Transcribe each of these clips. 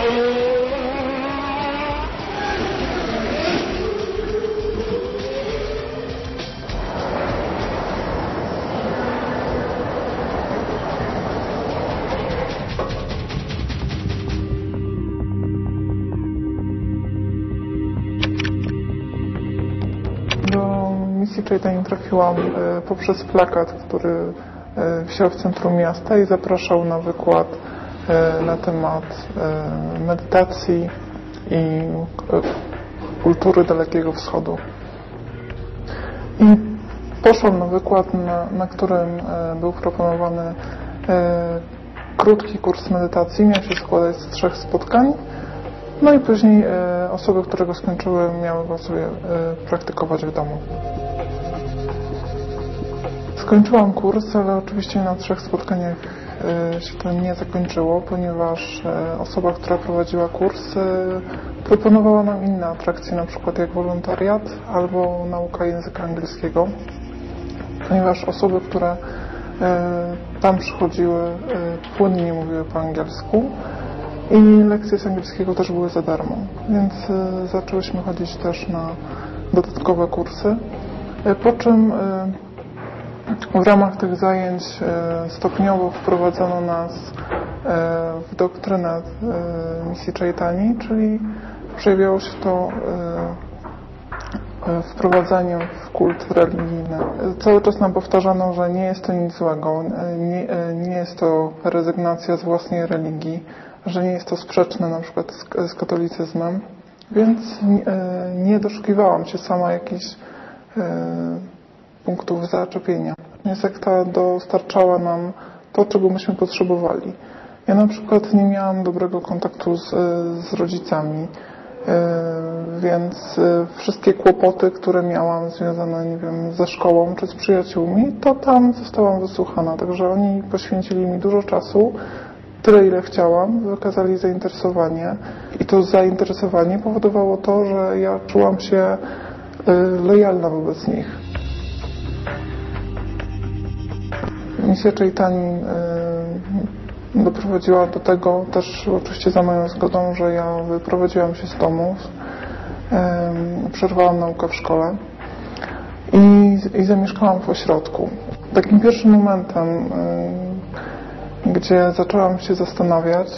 Do misji Chaitanya trafiłam e, poprzez plakat, który e, wisiał w centrum miasta i zapraszał na wykład na temat e, medytacji i e, kultury Dalekiego Wschodu. I poszłam na wykład, na, na którym e, był proponowany e, krótki kurs medytacji. Miał się składać z trzech spotkań. No i później e, osoby, które go skończyły, miały go sobie e, praktykować w domu. Skończyłam kurs, ale oczywiście na trzech spotkaniach e, się to nie zakończyło, ponieważ e, osoba, która prowadziła kurs, proponowała nam inne atrakcje, na przykład jak wolontariat albo nauka języka angielskiego, ponieważ osoby, które e, tam przychodziły, płynnie mówiły po angielsku. I lekcje z angielskiego też były za darmo, więc zaczęłyśmy chodzić też na dodatkowe kursy. Po czym w ramach tych zajęć e, stopniowo wprowadzono nas e, w doktrynę e, misji Chaitani, czyli przejawiało się to wprowadzaniem w kult religijny. Cały czas nam powtarzano, że nie jest to nic złego, nie, nie jest to rezygnacja z własnej religii, że nie jest to sprzeczne na przykład z, z katolicyzmem, więc nie doszukiwałam się sama jakichś punktów zaczepienia. Sekta dostarczała nam to, czego myśmy potrzebowali. Ja na przykład nie miałam dobrego kontaktu z, z rodzicami, e, więc e, wszystkie kłopoty, które miałam związane, nie wiem, ze szkołą czy z przyjaciółmi, to tam zostałam wysłuchana. Także oni poświęcili mi dużo czasu, tyle ile chciałam, wykazali zainteresowanie i to zainteresowanie powodowało to, że ja czułam się e, lojalna wobec nich. Misja Chaitani y, doprowadziła do tego, też oczywiście za moją zgodą, że ja wyprowadziłam się z domu, y, przerwałam naukę w szkole i, i zamieszkałam w ośrodku. Takim pierwszym momentem, y, gdzie zaczęłam się zastanawiać,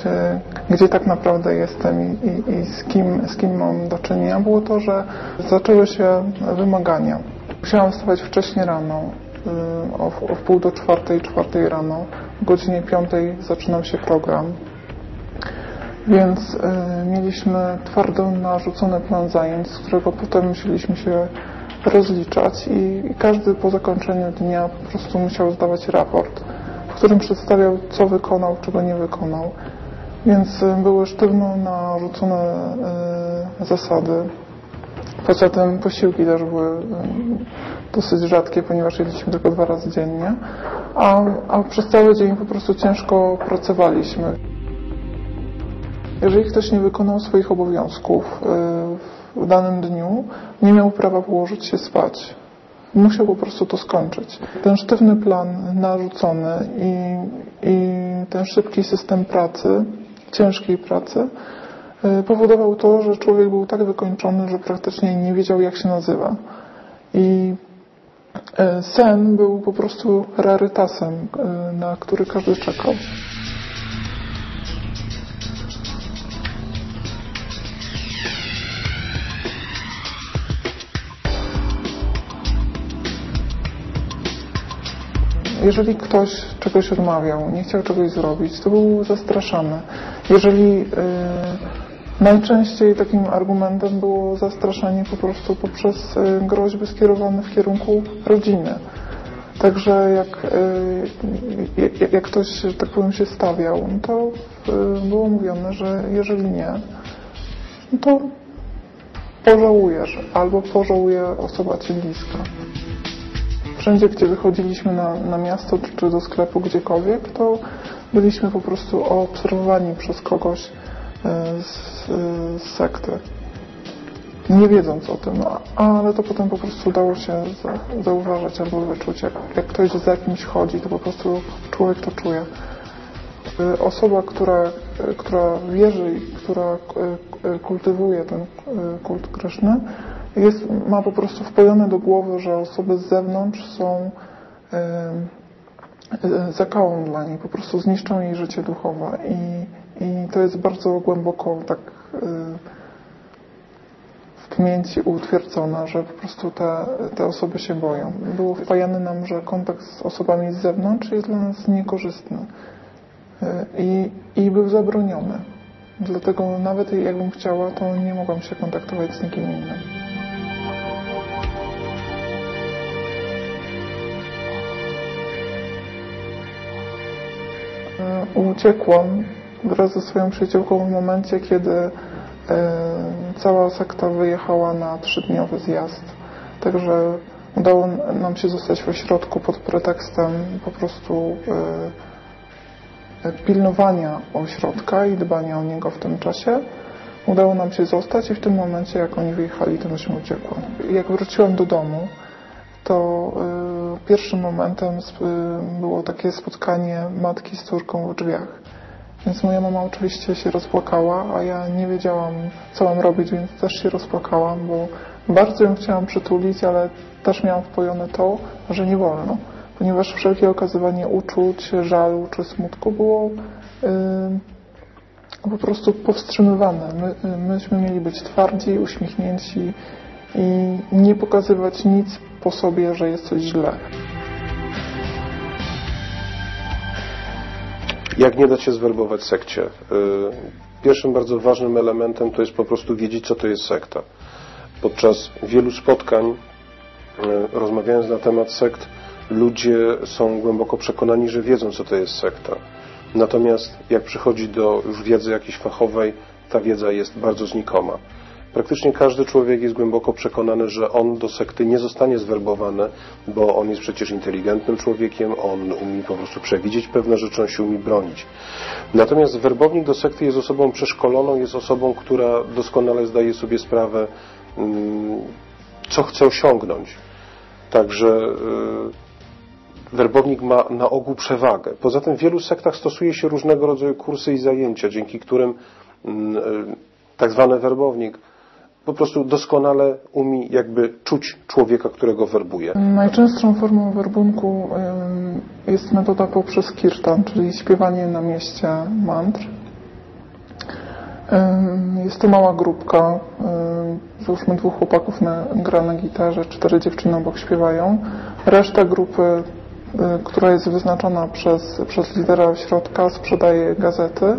gdzie tak naprawdę jestem i, i, i z, kim, z kim mam do czynienia, było to, że zaczęły się wymagania. Musiałam wstawać wcześnie rano, o, o wpół do czwartej, czwartej rano. O godzinie piątej zaczynał się program. Więc y, mieliśmy twardo narzucony plan zajęć, z którego potem musieliśmy się rozliczać i, i każdy po zakończeniu dnia po prostu musiał zdawać raport, w którym przedstawiał, co wykonał, czego nie wykonał. Więc y, były sztywno narzucone y, zasady. Poza tym posiłki też były dosyć rzadkie, ponieważ jedliśmy tylko dwa razy dziennie, a, a przez cały dzień po prostu ciężko pracowaliśmy. Jeżeli ktoś nie wykonał swoich obowiązków y, w danym dniu, nie miał prawa położyć się spać. Musiał po prostu to skończyć. Ten sztywny plan narzucony i, i ten szybki system pracy, ciężkiej pracy, powodował to, że człowiek był tak wykończony, że praktycznie nie wiedział, jak się nazywa. I y, sen był po prostu rarytasem, y, na który każdy czekał. Jeżeli ktoś czegoś odmawiał, nie chciał czegoś zrobić, to był zastraszany. Jeżeli y, najczęściej takim argumentem było zastraszanie po prostu poprzez y, groźby skierowane w kierunku rodziny. Także jak, y, jak, ktoś, że tak powiem, się stawiał, no to y, było mówione, że jeżeli nie, no to pożałujesz albo pożałuje osoba ci bliska. Wszędzie, gdzie wychodziliśmy na, na miasto czy, do sklepu, gdziekolwiek, to byliśmy po prostu obserwowani przez kogoś e, z, e, z sekty. Nie wiedząc o tym, ale to potem po prostu dało się za, zauważyć albo wyczuć. Jak, jak ktoś za kimś chodzi, to po prostu człowiek to czuje. E, Osoba, która e, która wierzy i która kultywuje ten kult Kryszny, jest, ma po prostu wpojone do głowy, że osoby z zewnątrz są zakałą dla niej, po prostu zniszczą jej życie duchowe i, i to jest bardzo głęboko tak w pamięci utwierdzona, że po prostu te, te osoby się boją. Było wpajane nam, że kontakt z osobami z zewnątrz jest dla nas niekorzystny i, i był zabroniony. Dlatego nawet jakbym chciała, to nie mogłam się kontaktować z nikim innym. Uciekłam wraz ze swoją przyjaciółką w momencie, kiedy e, cała sekta wyjechała na trzydniowy zjazd. Także udało nam się zostać w ośrodku pod pretekstem po prostu e, pilnowania ośrodka i dbania o niego w tym czasie. Udało nam się zostać i w tym momencie, jak oni wyjechali, to właśnie uciekłam. Jak wróciłam do domu, to pierwszym momentem było takie spotkanie matki z córką w drzwiach. Więc moja mama oczywiście się rozpłakała, a ja nie wiedziałam, co mam robić, więc też się rozpłakałam, bo bardzo ją chciałam przytulić, ale też miałam wpojone to, że nie wolno, ponieważ wszelkie okazywanie uczuć, żalu czy smutku było yy, po prostu powstrzymywane. My, myśmy mieli być twardzi, uśmiechnięci i nie pokazywać nic po sobie, że jest coś źle. Jak nie dać się zwerbować sekcie? Y, pierwszym bardzo ważnym elementem to jest po prostu wiedzieć, co to jest sekta. Podczas wielu spotkań, y, rozmawiając na temat sekt, ludzie są głęboko przekonani, że wiedzą, co to jest sekta. Natomiast jak przychodzi do już wiedzy jakiejś fachowej, ta wiedza jest bardzo znikoma. Praktycznie każdy człowiek jest głęboko przekonany, że on do sekty nie zostanie zwerbowany, bo on jest przecież inteligentnym człowiekiem, on umie po prostu przewidzieć pewne rzeczy, on się umie bronić. Natomiast werbownik do sekty jest osobą przeszkoloną, jest osobą, która doskonale zdaje sobie sprawę, mm, co chce osiągnąć. Także y, werbownik ma na ogół przewagę. Poza tym w wielu sektach stosuje się różnego rodzaju kursy i zajęcia, dzięki którym mm, y, tak zwany werbownik po prostu doskonale umie jakby czuć człowieka, którego werbuje. Najczęstszą formą werbunku jest metoda poprzez kirtan, czyli śpiewanie na mieście mantr. Jest to mała grupka, załóżmy dwóch chłopaków na, gra na gitarze, cztery dziewczyny obok śpiewają. Reszta grupy, która jest wyznaczona przez, przez lidera ośrodka, sprzedaje gazety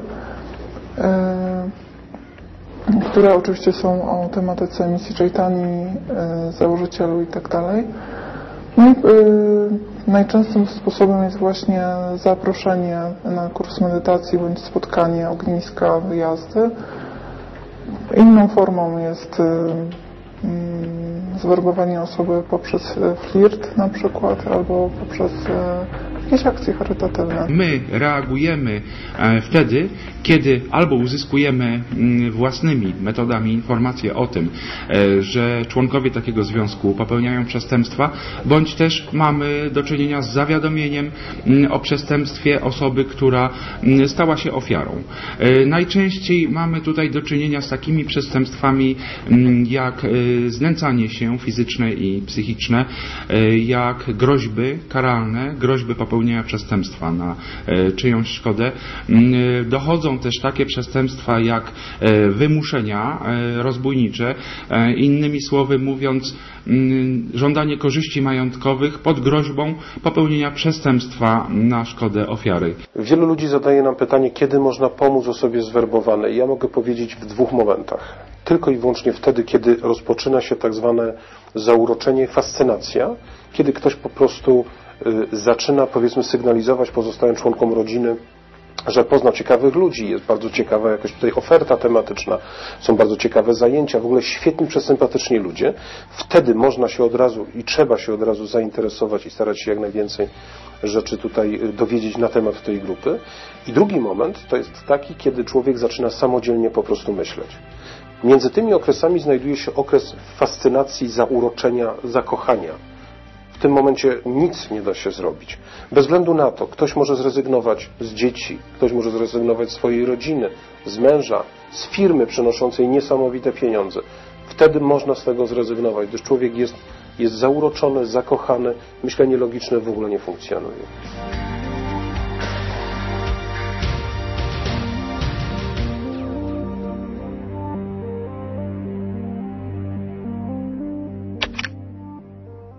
które oczywiście są o tematyce misji Chaitani, e, założycielu i tak dalej. No i e, najczęstszym sposobem jest właśnie zaproszenie na kurs medytacji bądź spotkanie, ogniska, wyjazdy. Inną formą jest e, mm, zwerbowanie osoby poprzez flirt na przykład albo poprzez jakieś akcje charytatywne. My reagujemy e, wtedy, kiedy albo uzyskujemy mm, własnymi metodami informacje o tym, e, że członkowie takiego związku popełniają przestępstwa, bądź też mamy do czynienia z zawiadomieniem mm, o przestępstwie osoby, która mm, stała się ofiarą. E, najczęściej mamy tutaj do czynienia z takimi przestępstwami jak znęcanie się fizyczne i psychiczne, jak groźby karalne, groźby popełnione popełnienia przestępstwa na e, czyjąś szkodę. Mm, e, dochodzą też takie przestępstwa jak e, wymuszenia rozbójnicze, innymi słowy mówiąc mm, żądanie korzyści majątkowych pod groźbą popełnienia przestępstwa na szkodę ofiary. Wielu ludzi zadaje nam pytanie, kiedy można pomóc osobie zwerbowanej. Ja mogę powiedzieć w dwóch momentach. Tylko i wyłącznie wtedy, kiedy rozpoczyna się tak zwane zauroczenie, fascynacja, kiedy ktoś po prostu zaczyna powiedzmy sygnalizować pozostałym członkom rodziny, że poznał ciekawych ludzi, jest bardzo ciekawa jakaś tutaj oferta tematyczna, są bardzo ciekawe zajęcia, w ogóle świetni, przesympatyczni ludzie. Wtedy można się od razu i trzeba się od razu zainteresować i starać się jak najwięcej rzeczy tutaj dowiedzieć na temat tej grupy. I drugi moment to jest taki, kiedy człowiek zaczyna samodzielnie po prostu myśleć. Między tymi okresami znajduje się okres fascynacji, zauroczenia, zakochania tym momencie nic nie da się zrobić. Bez względu na to, ktoś może zrezygnować z dzieci, ktoś może zrezygnować z swojej rodziny, z męża, z firmy przynoszącej niesamowite pieniądze. Wtedy można z tego zrezygnować, gdyż człowiek jest, jest zauroczony, zakochany, myślenie logiczne w ogóle nie funkcjonuje.